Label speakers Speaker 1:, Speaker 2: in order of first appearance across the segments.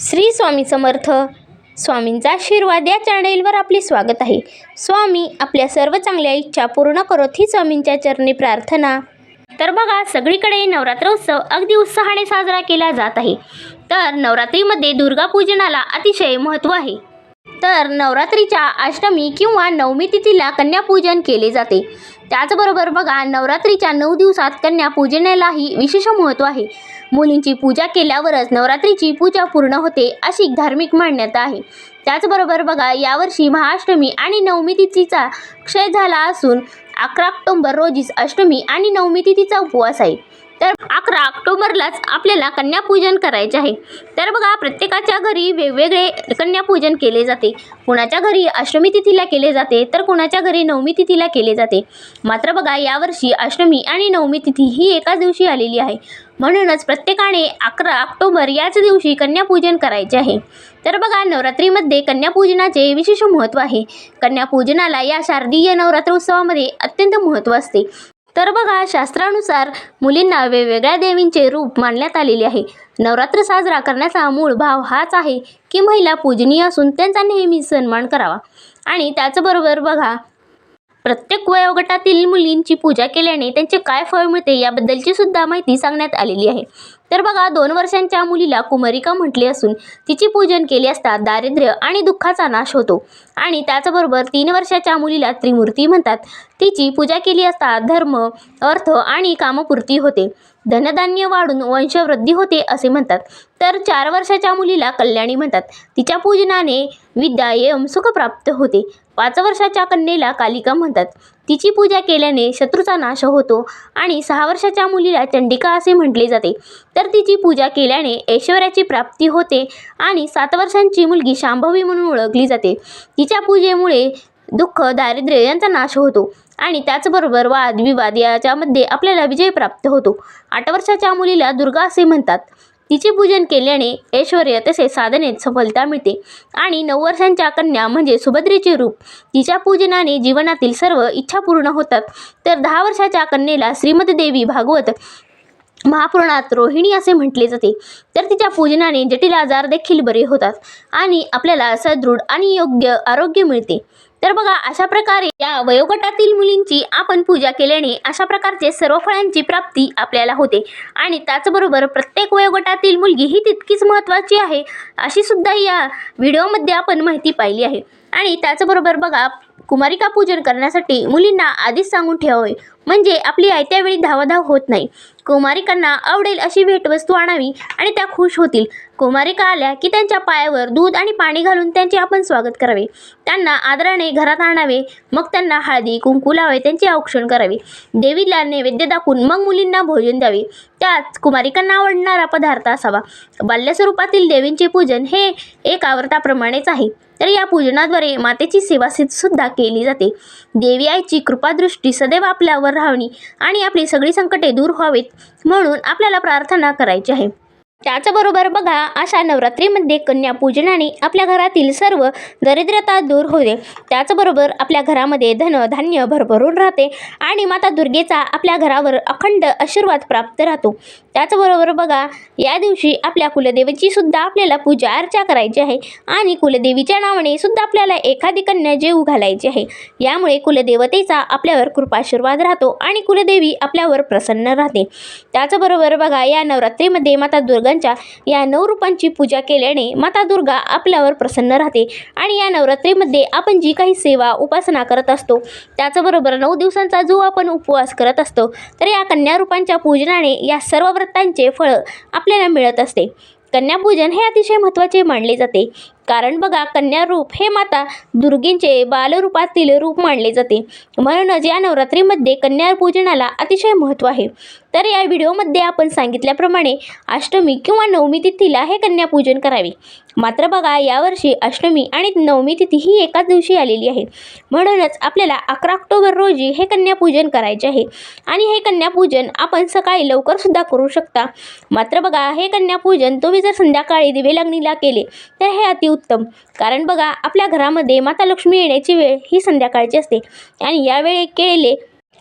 Speaker 1: श्री स्वामी समर्थ. स्वामींचा आशीर्वाद या चॅनेलवर आपले स्वागत आहे. स्वामी आपल्या सर्व चांगल्या इच्छा पूर्ण करत ही स्वामींच्या चरणी प्रार्थना. तर बघा सगळीकडे नवरात्र उत्सव अगदी उत्साहाने साजरा केला जात आहे. तर नवरात्रीमध्ये दुर्गापूजनाला अतिशय महत्त्व आहे. तर नवरात्रीच्या अष्टमी किंवा नवमी तिथीला कन्यापूजन केले जाते. त्याचबरोबर बघा नवरात्रीच्या नऊ दिवसात कन्यापूजनालाही विशेष महत्त्व आहे. मुलींची पूजा केल्यावरच नवरात्रीची पूजा पूर्ण होते अशी धार्मिक मान्यता आहे. त्याचबरोबर बघा यावर्षी महाअष्टमी आणि नवमी तिथीचा क्षय झाला असून अकरा ऑक्टोंबर रोजीच अष्टमी आणि नवमी तिथीचा उपवास आहे. तर अकरा ऑक्टोबरलाच आपल्याला कन्यापूजन करायचे आहे. तर बघा प्रत्येकाच्या घरी वेगवेगळे कन्यापूजन केले जाते. कुणाच्या घरी अष्टमी तिथीला केले जाते तर कुणाच्या घरी नवमी तिथीला केले जाते. मात्र बघा यावर्षी अष्टमी आणि नवमी तिथी ही एकाच दिवशी आलेली आहे. म्हणूनच प्रत्येकाने अकरा ऑक्टोबर याच दिवशी कन्यापूजन करायचे आहे. तर बघा नवरात्रीमध्ये कन्यापूजनाचे विशेष महत्त्व आहे. कन्यापूजनाला या शारदीय नवरात्र उत्सवामध्ये अत्यंत महत्त्व असते. तर बघा शास्त्रानुसार मुलींना वेगवेगळ्या देवींचे रूप मानण्यात आलेले आहे. नवरात्र साजरा करण्याचा मूळ भाव हाच आहे की महिला पूजनीय असून त्यांचा नेहमी सन्मान करावा. आणि त्याचबरोबर बघा प्रत्येक वयोगटातील मुलींची पूजा केल्याने त्यांचे काय फळ मिळते याबद्दलची सुद्धा माहिती सांगण्यात आलेली आहे. तर बघा दोन वर्षांच्या मुलीला कुमारिका म्हटले असून तिची पूजन केले असता दारिद्र्य आणि दुःखाचा नाश होतो. आणि त्याचबरोबर तीन वर्षाच्या मुलीला त्रिमूर्ती म्हणतात. तिची पूजा केली असता धर्म अर्थ आणि कामपूर्ती होते. धनधान्य वाढून वंशवृद्धी होते असे म्हणतात. तर चार वर्षाच्या मुलीला कल्याणी म्हणतात. तिच्या पूजनाने विद्या एवं सुख प्राप्त होते. पाच वर्षाच्या कन्येला कालिका म्हणतात. तिची पूजा केल्याने शत्रूचा नाश होतो आणि सहा वर्षाच्या मुलीला चंडिका असे म्हटले जाते. तर तिची पूजा केल्याने ऐश्वर्याची प्राप्ती होते आणि सात वर्षांची मुलगी शांभवी म्हणून ओळखली जाते. तिच्या पूजेमुळे दुःख दारिद्र्य यांचा नाश होतो आणि त्याचबरोबर वाद विवाद याच्यामध्ये आपल्याला विजय प्राप्त होतो. आठ वर्षाच्या मुलीला दुर्गा असे म्हणतात. तिचे पूजन केल्याने ऐश्वर तसेच साधनेत सफलता मिळते. आणि नऊ वर्षांच्या कन्या म्हणजे सुभद्रेचे रूप तिच्या पूजनाने जीवनातील सर्व इच्छा पूर्ण होतात. तर दहा वर्षाच्या कन्येला श्रीमद देवी भागवत महापुराणात रोहिणी असे म्हटले जाते. तर तिच्या पूजनाने जटिल आजार देखील बरे होतात आणि आपल्याला सदृढ आणि योग्य आरोग्य मिळते. तर बघा अशा प्रकारे या वयोगटातील मुलींची आपण पूजा केल्याने अशा प्रकारचे सर्व फळांची प्राप्ती आपल्याला होते. आणि त्याचबरोबर प्रत्येक वयोगटातील मुलगी ही तितकीच महत्त्वाची आहे अशी सुद्धा या व्हिडिओमध्ये आपण माहिती पाहिली आहे. आणि त्याचबरोबर बघा कुमारिका पूजन करण्यासाठी मुलींना आधीच सांगून ठेवावे. म्हणजे आपली आयत्या वेळी धावाधाव होत नाही. कुमारिकांना आवडेल अशी भेटवस्तू आणावी आणि त्या खुश होतील. कुमारिका आल्या की त्यांच्या पायावर दूध आणि पाणी घालून त्यांचे आपण स्वागत करावे. त्यांना आदराने घरात आणावे. मग त्यांना हळदी कुंकू लावे त्यांचे औक्षण करावे. देवीला नैवेद्य दाखवून मग मुलींना भोजन द्यावे. त्यात कुमारिकांना आवडणारा पदार्थ असावा. बाल्यस्वरूपातील देवींचे पूजन हे एक आवर्ताप्रमाणेच आहे. तर या पूजनाद्वारे मातेची सेवा सुद्धा केली जाते. देवी आईची कृपादृष्टी सदैव आपल्यावर राहावी आणि आपली सगळी संकटे दूर व्हावीत म्हणून आपल्याला प्रार्थना करायची आहे. त्याचबरोबर बघा अशा नवरात्रीमध्ये कन्यापूजनाने आपल्या घरातील सर्व दरिद्रता दूर होते. त्याचबरोबर आपल्या घरामध्ये धन धान्य भरभरून राहते आणि माता दुर्गेचा आपल्या घरावर अखंड आशीर्वाद प्राप्त राहतो. त्याचबरोबर बघा या दिवशी आपल्या कुलदेवीची सुद्धा आपल्याला पूजा अर्चा करायची आहे आणि कुलदेवीच्या नावाने सुद्धा आपल्याला एखादी कन्या जेऊ घालायची आहे. यामुळे कुलदेवतेचा आपल्यावर कृपाशीर्वाद राहतो आणि कुलदेवी आपल्यावर प्रसन्न राहते. त्याचबरोबर बघा या नवरात्रीमध्ये माता दुर्गा दुर्गांच्या या नऊ रूपांची पूजा केल्याने माता दुर्गा आपल्यावर प्रसन्न राहते. आणि या नवरात्रीमध्ये आपण जी काही सेवा उपासना करत असतो त्याचबरोबर नऊ दिवसांचा जो आपण उपवास करत असतो तर या कन्या रूपांच्या पूजनाने या सर्व व्रतांचे फळ आपल्याला मिळत असते. कन्यापूजन हे अतिशय महत्त्वाचे मानले जाते. कारण बघा कन्या रूप हे माता दुर्गेंचे बालरूपातील रूप मानले जाते. म्हणूनच या नवरात्रीमध्ये कन्या पूजनाला अतिशय महत्त्व आहे. तर या व्हिडिओमध्ये आपण सांगितल्याप्रमाणे अष्टमी किंवा नवमी तिथीला हे कन्यापूजन करावे. मात्र बघा यावर्षी अष्टमी आणि नवमी तिथी ही एकाच दिवशी आलेली आहे. म्हणूनच आपल्याला अकरा ऑक्टोबर रोजी हे कन्यापूजन करायचे आहे. आणि हे कन्यापूजन आपण सकाळी लवकरसुद्धा करू शकता. मात्र बघा हे कन्यापूजन तुम्ही जर संध्याकाळी दिवे लागणीला केले तर हे अति उत्तम. कारण बघा आपल्या घरामध्ये माता लक्ष्मी येण्याची वेळ ही संध्याकाळची असते. आणि यावेळी केलेले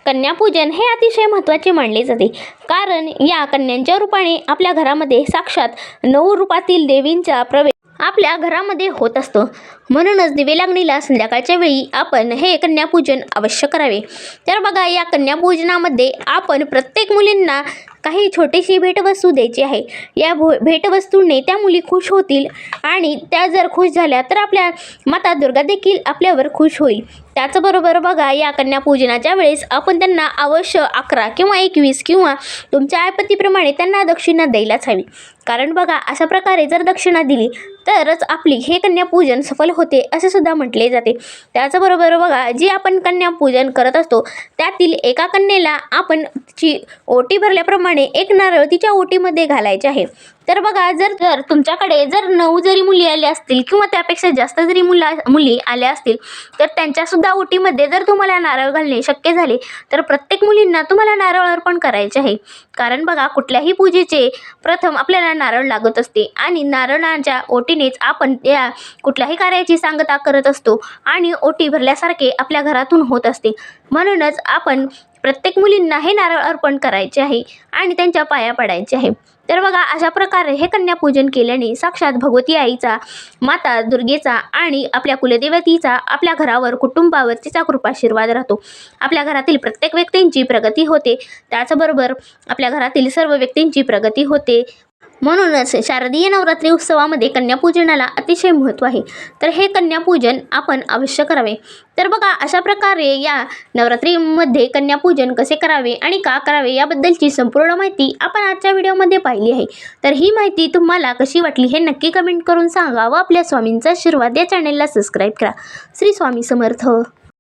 Speaker 1: कन्यापूजन हे अतिशय महत्त्वाचे मानले जाते. कारण या कन्यांच्या रूपाने आपल्या घरामध्ये साक्षात नऊ रूपातील देवींचा प्रवेश आपल्या घरामध्ये होत असतो. म्हणूनच दिवे लागणीला संध्याकाळच्या वेळी आपण हे कन्यापूजन अवश्य करावे. तर बघा या कन्यापूजनामध्ये आपण प्रत्येक मुलींना काही छोटीशी भेटवस्तू द्यायची आहे. या भो भेटवस्तूने त्या मुली खुश होतील आणि त्या जर खुश झाल्या तर आपल्या माता दुर्गा देखील आपल्यावर खुश होईल. त्याचबरोबर बघा या कन्यापूजनाच्या वेळेस आपण त्यांना अवश्य अकरा किंवा एकवीस किंवा तुमच्या आयपतीप्रमाणे त्यांना दक्षिणा द्यायलाच हवी. कारण बघा अशा प्रकारे जर दक्षिणा दिली तरच आपली हे कन्यापूजन सफल होते असे सुद्धा म्हटले जाते. त्याचबरोबर बघा जी आपण कन्यापूजन करत असतो त्यातील एका कन्येला आपण ची ओटी भरल्याप्रमाणे एक नारळ तिच्या ओटीमध्ये घालायचे आहे. तर बघा जर जर तुमच्याकडे जर नऊ जरी मुली आल्या असतील किंवा त्यापेक्षा जास्त जरी मुला मुली आल्या असतील तर त्यांच्यासुद्धा ओटीमध्ये जर तुम्हाला नारळ घालणे शक्य झाले तर प्रत्येक मुलींना तुम्हाला नारळ अर्पण करायचे आहे. कारण बघा कुठल्याही पूजेचे प्रथम आपल्याला नारळ लागत असते आणि नारळाच्या ओटीनेच आपण या कुठल्याही कार्याची सांगता करत असतो आणि ओटी भरल्यासारखे आपल्या घरातून होत असते. म्हणूनच आपण प्रत्येक मुलींना हे नारळ अर्पण करायचे आहे आणि त्यांच्या पाया पडायचे आहे. तर बघा अशा प्रकारे हे कन्यापूजन केल्याने साक्षात भगवती आईचा माता दुर्गेचा आणि आपल्या कुलदेवतीचा आपल्या घरावर कुटुंबावर तिचा कृपाशीर्वाद राहतो. आपल्या घरातील प्रत्येक व्यक्तींची प्रगती होते. त्याचबरोबर आपल्या घरातील सर्व व्यक्तींची प्रगती होते. म्हणूनच शारदीय नवरात्री उत्सवामध्ये कन्यापूजनाला अतिशय महत्त्व आहे. तर हे कन्यापूजन आपण अवश्य करावे. तर बघा अशा प्रकारे या नवरात्रीमध्ये कन्यापूजन कसे करावे आणि का करावे याबद्दलची संपूर्ण माहिती आपण आजच्या व्हिडिओमध्ये पाहिली आहे. तर ही माहिती तुम्हाला कशी वाटली हे नक्की कमेंट करून सांगा व आपल्या स्वामींचा आशीर्वाद या चॅनेलला सबस्क्राईब करा. श्री स्वामी समर्थ.